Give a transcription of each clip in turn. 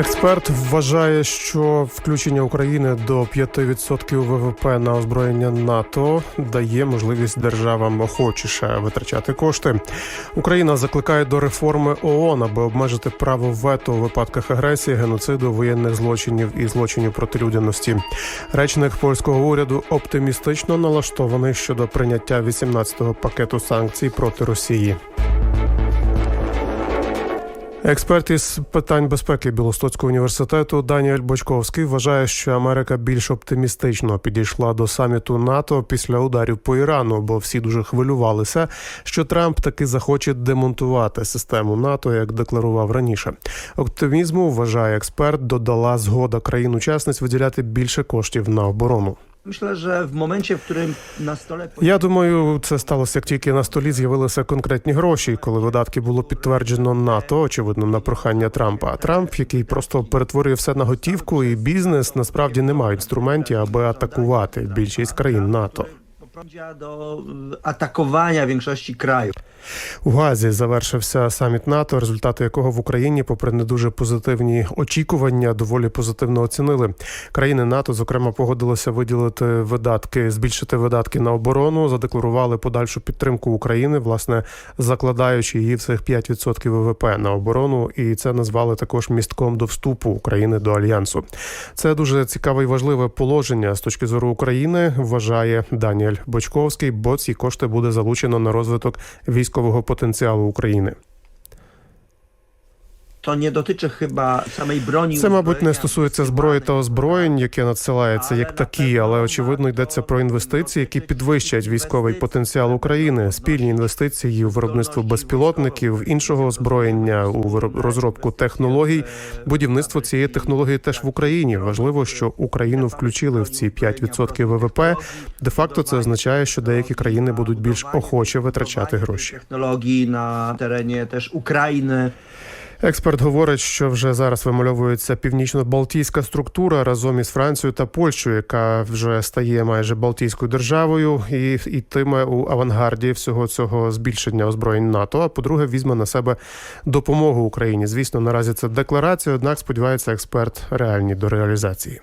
Експерт вважає, що включення України до 5% ВВП на озброєння НАТО дає можливість державам охочіше витрачати кошти. Україна закликає до реформи ООН, аби обмежити право вето у випадках агресії, геноциду, воєнних злочинів і злочинів проти людяності. Речник польського уряду оптимістично налаштований щодо прийняття 18-го пакету санкцій проти Росії. Експерт із питань безпеки Білостоцького університету Даніель Бочковський вважає, що Америка більш оптимістично підійшла до саміту НАТО після ударів по Ірану, бо всі дуже хвилювалися, що Трамп таки захоче демонтувати систему НАТО, як декларував раніше. Оптимізму вважає експерт, додала згода країн-учасниць виділяти більше коштів на оборону. Myślę, że w momencie, w którym na stole Я думаю, це сталося як тільки на столі з'явилися конкретні гроші, коли видатки було підтверджено НАТО, очевидно, на прохання Трампа. А Трамп, який просто перетворює все на готівку, і бізнес насправді не має інструментів, аби атакувати більшість країн НАТО. Do y, atakowania większości krajów. У Газі завершився саміт НАТО, результати якого в Україні, попри не дуже позитивні очікування, доволі позитивно оцінили. Країни НАТО, зокрема, погодилися виділити видатки, збільшити видатки на оборону, задекларували подальшу підтримку України, власне закладаючи її в цих 5% ВВП на оборону, і це назвали також містком до вступу України до альянсу. Це дуже цікаве і важливе положення з точки зору України. Вважає Даніель Бочковський, бо ці кошти буде залучено на розвиток військового потенціалу України. To nie dotyczy chyba samej broni. Це, мабуть, не стосується зброї та озброєнь, яке надсилається як такі, але очевидно йдеться про інвестиції, які підвищать військовий потенціал України, спільні інвестиції у виробництво безпілотників, іншого озброєння, у розробку технологій. Будівництво цієї технології теж в Україні. Важливо, що Україну включили в ці 5% ВВП. Де факто це означає, що деякі країни будуть більш охоче витрачати гроші. Technologii na terenie też Ukrainy. Експерт говорить, що вже зараз вимальовується північно-балтійська структура разом із Францією та Польщею, яка вже стає майже Балтійською державою і йтиме у авангарді всього цього збільшення озброєнь НАТО. А по-друге, візьме на себе допомогу Україні. Звісно, наразі це декларація, однак сподівається експерт реальні до реалізації.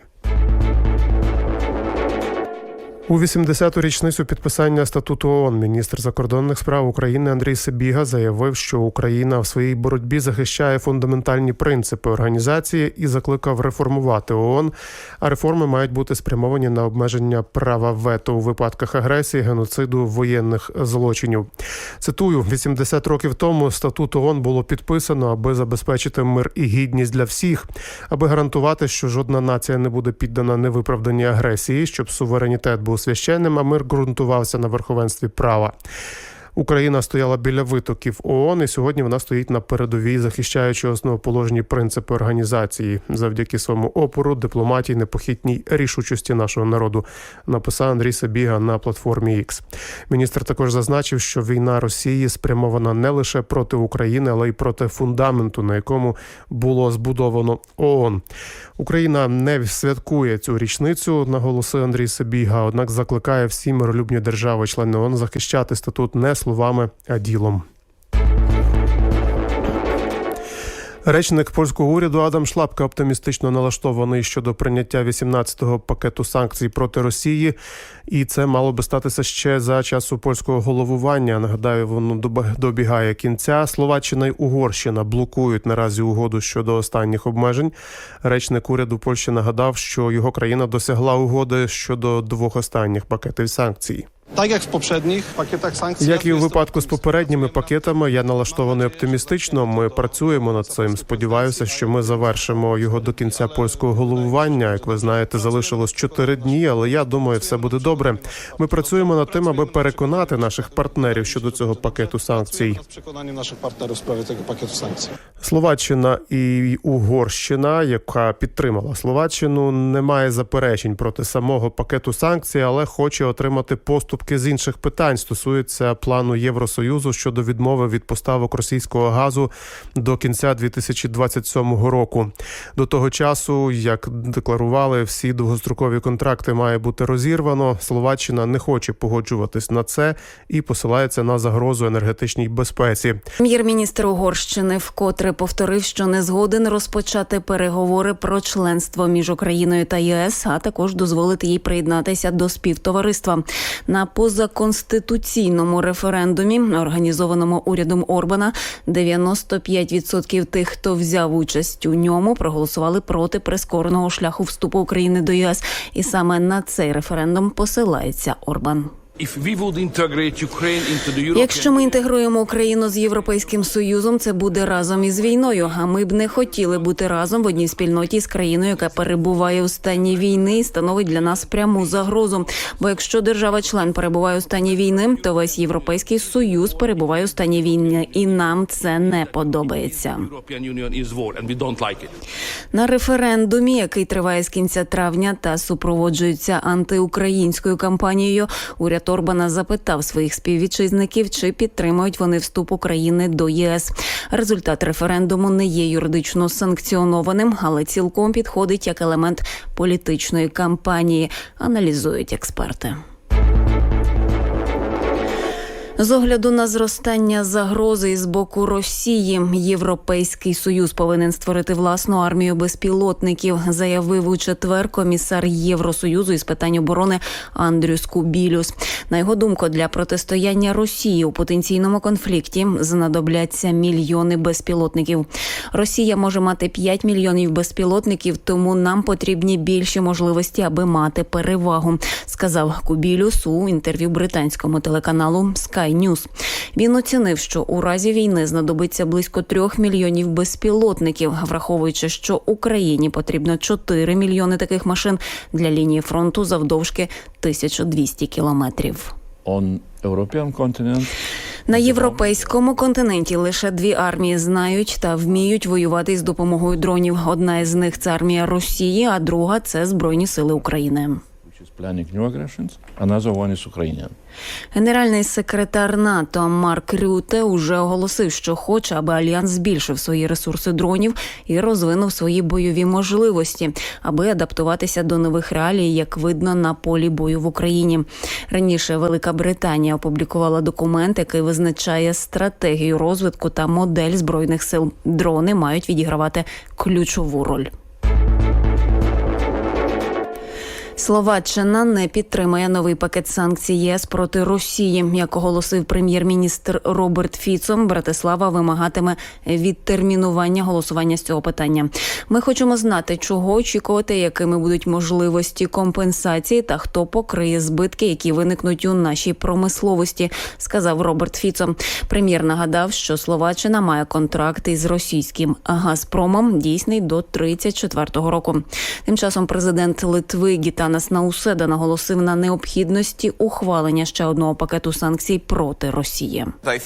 У 80-ту річницю підписання статуту ООН міністр закордонних справ України Андрій Сибіга заявив, що Україна в своїй боротьбі захищає фундаментальні принципи організації і закликав реформувати ООН. А реформи мають бути спрямовані на обмеження права вето у випадках агресії, геноциду, воєнних злочинів. Цитую: 80 років тому статут ООН було підписано, аби забезпечити мир і гідність для всіх, аби гарантувати, що жодна нація не буде піддана невиправданій агресії, щоб суверенітет був священним, а мир ґрунтувався на верховенстві права. Україна стояла біля витоків ООН, і сьогодні вона стоїть на передовій, захищаючи основоположні принципи організації завдяки своєму опору, дипломатії, непохитній рішучості нашого народу. Написав Андрій Сабіга на платформі X. Міністр також зазначив, що війна Росії спрямована не лише проти України, але й проти фундаменту, на якому було збудовано ООН. Україна не святкує цю річницю, наголосив Андрій Сабіга. Однак закликає всі миролюбні держави, члени ООН, захищати статут не словами, а ділом. Речник польського уряду Адам Шлапка оптимістично налаштований щодо прийняття 18-го пакету санкцій проти Росії, і це мало би статися ще за часу польського головування. Нагадаю, воно добігає кінця. Словаччина й Угорщина блокують наразі угоду щодо останніх обмежень. Речник уряду Польщі нагадав, що його країна досягла угоди щодо двох останніх пакетів санкцій. Tak jak w poprzednich pakietach sankcji. Як і у випадку з попередніми пакетами, я налаштований оптимістично. Ми працюємо над цим. Сподіваюся, що ми завершимо його до кінця польського головування. Як ви знаєте, залишилось чотири дні, але я думаю, все буде добре. Ми працюємо над тим, аби переконати наших партнерів щодо цього пакету санкцій. naszych partnerów w sprawie tego pakietu sankcji. Словаччина і Угорщина, яка підтримала Словаччину, не має заперечень проти самого пакету санкцій, але хоче отримати поступки з інших питань. Стосується плану Євросоюзу щодо відмови від поставок російського газу до кінця 2027 року. До того часу, як декларували, всі довгострокові контракти має бути розірвано. Словаччина не хоче погоджуватись на це і посилається на загрозу енергетичній безпеці. Прем'єр-міністр Угорщини вкотре повторив, що не згоден розпочати переговори про членство між Україною та ЄС, а також дозволити їй приєднатися до співтовариства. На позаконституційному референдумі, організованому урядом Орбана, 95% тих, хто взяв участь у ньому, проголосували проти прискореного шляху вступу України до ЄС. І саме на цей референдум посилається Орбан. Якщо ми інтегруємо Україну з Європейським Союзом, це буде разом із війною. А ми б не хотіли бути разом в одній спільноті з країною, яка перебуває у стані війни і становить для нас пряму загрозу. Бо якщо держава-член перебуває у стані війни, то весь європейський союз перебуває у стані війни, і нам це не подобається. На референдумі, який триває з кінця травня та супроводжується антиукраїнською кампанією, уряд Орбана запитав своїх співвітчизників, чи підтримують вони вступ України до ЄС. Результат референдуму не є юридично санкціонованим, але цілком підходить як елемент політичної кампанії, аналізують експерти. З огляду на зростання загрози з боку Росії, Європейський союз повинен створити власну армію безпілотників, заявив у четвер комісар Євросоюзу із питань оборони Андрюс Кубілюс. На його думку, для протистояння Росії у потенційному конфлікті знадобляться мільйони безпілотників. Росія може мати 5 мільйонів безпілотників, тому нам потрібні більші можливості, аби мати перевагу, сказав Кубілюс у інтерв'ю британському телеканалу Sky News. Він оцінив, що у разі війни знадобиться близько трьох мільйонів безпілотників, враховуючи, що Україні потрібно 4 мільйони таких машин для лінії фронту завдовжки 1200 кілометрів. on European continent На європейському континенті лише дві армії знають та вміють воювати з допомогою дронів. Одна із них це армія Росії, а друга це Збройні Сили України. Генеральний секретар НАТО Марк Рюте уже оголосив, що хоче, аби альянс збільшив свої ресурси дронів і розвинув свої бойові можливості, аби адаптуватися до нових реалій, як видно на полі бою в Україні. Раніше Велика Британія опублікувала документ, який визначає стратегію розвитку та модель збройних сил. Дрони мають відігравати ключову роль. Словаччина не підтримає новий пакет санкцій ЄС проти Росії. Як оголосив прем'єр-міністр Роберт Фіцо, Братислава вимагатиме відтермінування голосування з цього питання. Ми хочемо знати, чого очікувати, якими будуть можливості компенсації та хто покриє збитки, які виникнуть у нашій промисловості, сказав Роберт Фіцо. Прем'єр нагадав, що Словаччина має контракт із російським Газпромом, дійсний до 34-го року. Тим часом президент Литви Гітанас Науседа наголосив на необхідності ухвалення ще одного пакету санкцій проти Росії. Uh.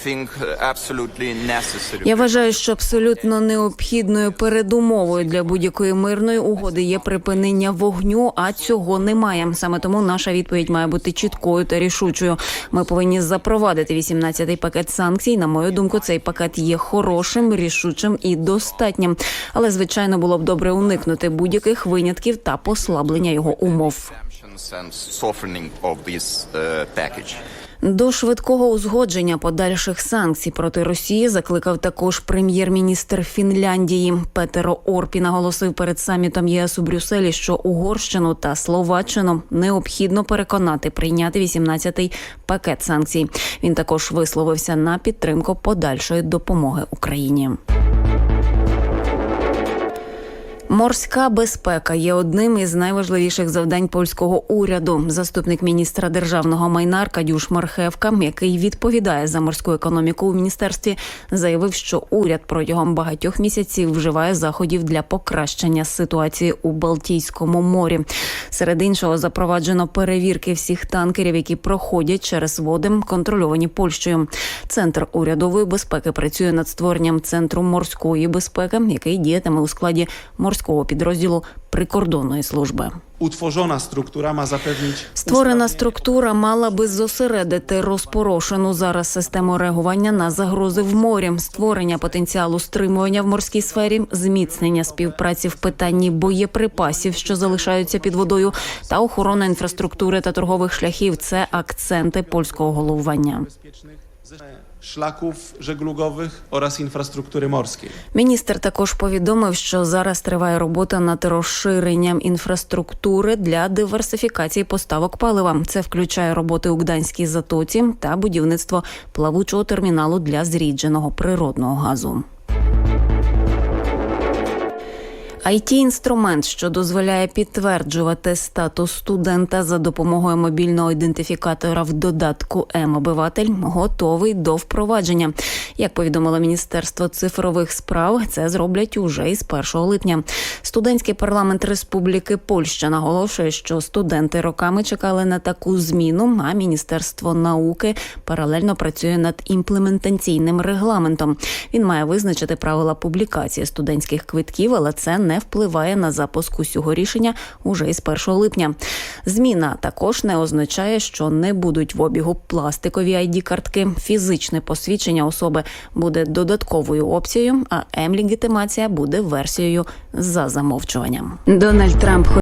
Я вважаю, що абсолютно необхідною передумовою для будь-якої мирної угоди є припинення вогню, а цього немає. Саме тому наша відповідь має бути чіткою та рішучою. Ми повинні запровадити 18-й пакет санкцій. На мою думку, цей пакет є хорошим, рішучим і достатнім. Але звичайно було б добре уникнути будь-яких винятків та послаблення його умов. This uh. До швидкого узгодження подальших санкцій проти Росії закликав також прем'єр-міністр Фінляндії Петеро Орпі. Наголосив перед самітом ЄС у Брюсселі, що Угорщину та Словаччину необхідно переконати прийняти 18-й пакет санкцій. Він також висловився на підтримку подальшої допомоги Україні. Морська безпека є одним із найважливіших завдань польського уряду. Заступник міністра державного майна Аркадюш Мархевка, який відповідає за морську економіку у міністерстві, заявив, що уряд протягом багатьох місяців вживає заходів для покращення ситуації у Балтійському морі. Серед іншого запроваджено перевірки всіх танкерів, які проходять через води, контрольовані Польщею. Центр урядової безпеки працює над створенням центру морської безпеки, який діятиме у складі морської морського підрозділу прикордонної служби. Utworzona struktura ma zapewnić Створена структура мала би зосередити розпорошену зараз систему реагування на загрози в морі, створення потенціалу стримування в морській сфері, зміцнення співпраці в питанні боєприпасів, що залишаються під водою, та охорона інфраструктури та торгових шляхів. Це акценти польського головування. Szlaków жеглугових oraz інфраструктури морської. Міністр також повідомив, що зараз триває робота над розширенням інфраструктури для диверсифікації поставок палива. Це включає роботи у Гданській затоці та будівництво плавучого терміналу для зрідженого природного газу. It інструмент, що дозволяє підтверджувати статус студента за допомогою мобільного ідентифікатора в додатку М-обиватель, готовий до впровадження. Як повідомило Міністерство цифрових справ, це зроблять уже із 1 липня. Студентський парламент Республіки Польща наголошує, що студенти роками чекали на таку зміну. А міністерство науки паралельно працює над імплементаційним регламентом. Він має визначити правила публікації студентських квитків, але це не впливає на запуск усього рішення уже із 1 липня. Зміна також не означає, що не будуть в обігу пластикові id картки. Фізичне посвідчення особи буде додатковою опцією, а М-легітимація буде версією за замовчуванням. Дональд Трамп